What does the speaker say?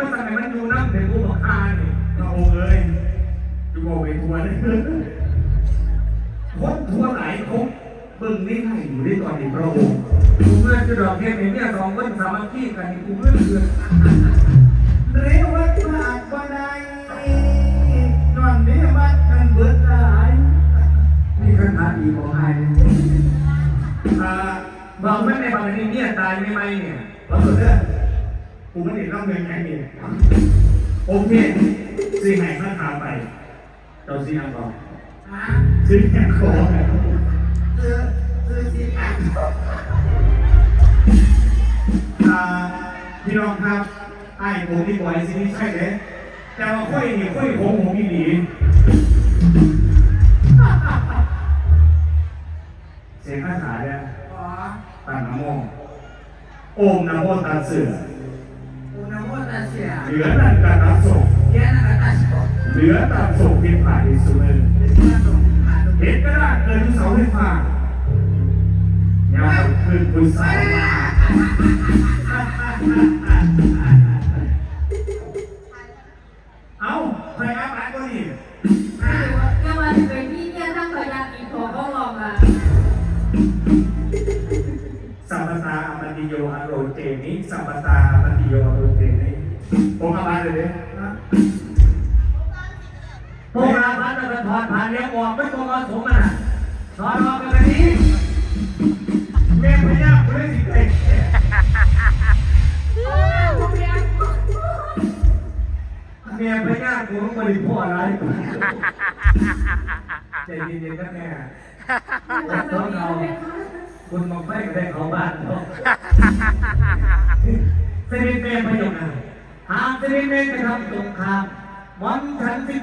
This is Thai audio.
ว่าทำไมมันอยู่น้ำเป็นผู้บอกอานี่พระองค์เอ้ยดูโอกไปทัวร์เลยคนทั่วหลายคงเบิ่งนี่ให้อยู่ได้ตอนนี้พระองค์กูเมื่อจะดอกเทพเนี่ยสองคนสามัคคีกันกูเมื่อเดือนเรียกว่าพลาดบ่ไดนอนเดียวัดกันเบิดหลายนี่คาถาดีของไอ้อ่าบอกไม่ในบางทีเนี่ยตายไม่ไหมเนี่ยเราสุดเด้อ กูไม่ได้รับเงินแค่นี้โอเคสิ่งไหนข้าถามไปเจ้าสิ่งก่อนฮะสิ่งแค่ขอคือคือสิอะอ่าพี่น้องครับไอ้ผมที่บอยสิ่งนี้ใช่เลยแต่ว่าค่อยนี่ค่อยผมผมอีหลีเสียงคาถาเนี่ยขอตันนโมโอมนโมตัสเสืออุณหภูมิ ตัดเสียเหลือตันกระตัสส่งเย็นอากาศตัดสดเหลือตัดส่งที่ผ่านที่สุดเลยเป็นเพื่อนตรงมาดูเห็นก็ได้เกินที่เสาไฟฟ้าอย่าเอาคืนคุณสาวมาเอาใครอาบน้ำก็ดีก็มาเป็นพี่เนี่ยทั้งพยานอีกของก็ลองอะสัมปตาอมติโยอโรเจนิสัมปตาอมติโยอโรเจนิ ผมอาบน้ำเลยเนี่ยพวกเราพันธะถอดผ่านเลี้ยงออกไม่ตัวกสมอะถอดออกกันนี้แม่พญาคุณได้สิเตะเมียพญากูต้องบริพ่ออะไรใจเย็นๆนะแม่ต้องเราคุณมองไปก็ได้เขาบ้านเนาะเซนิเมย์ปร หากจะไม่เล่ไปทำตรงข้ามวันทันที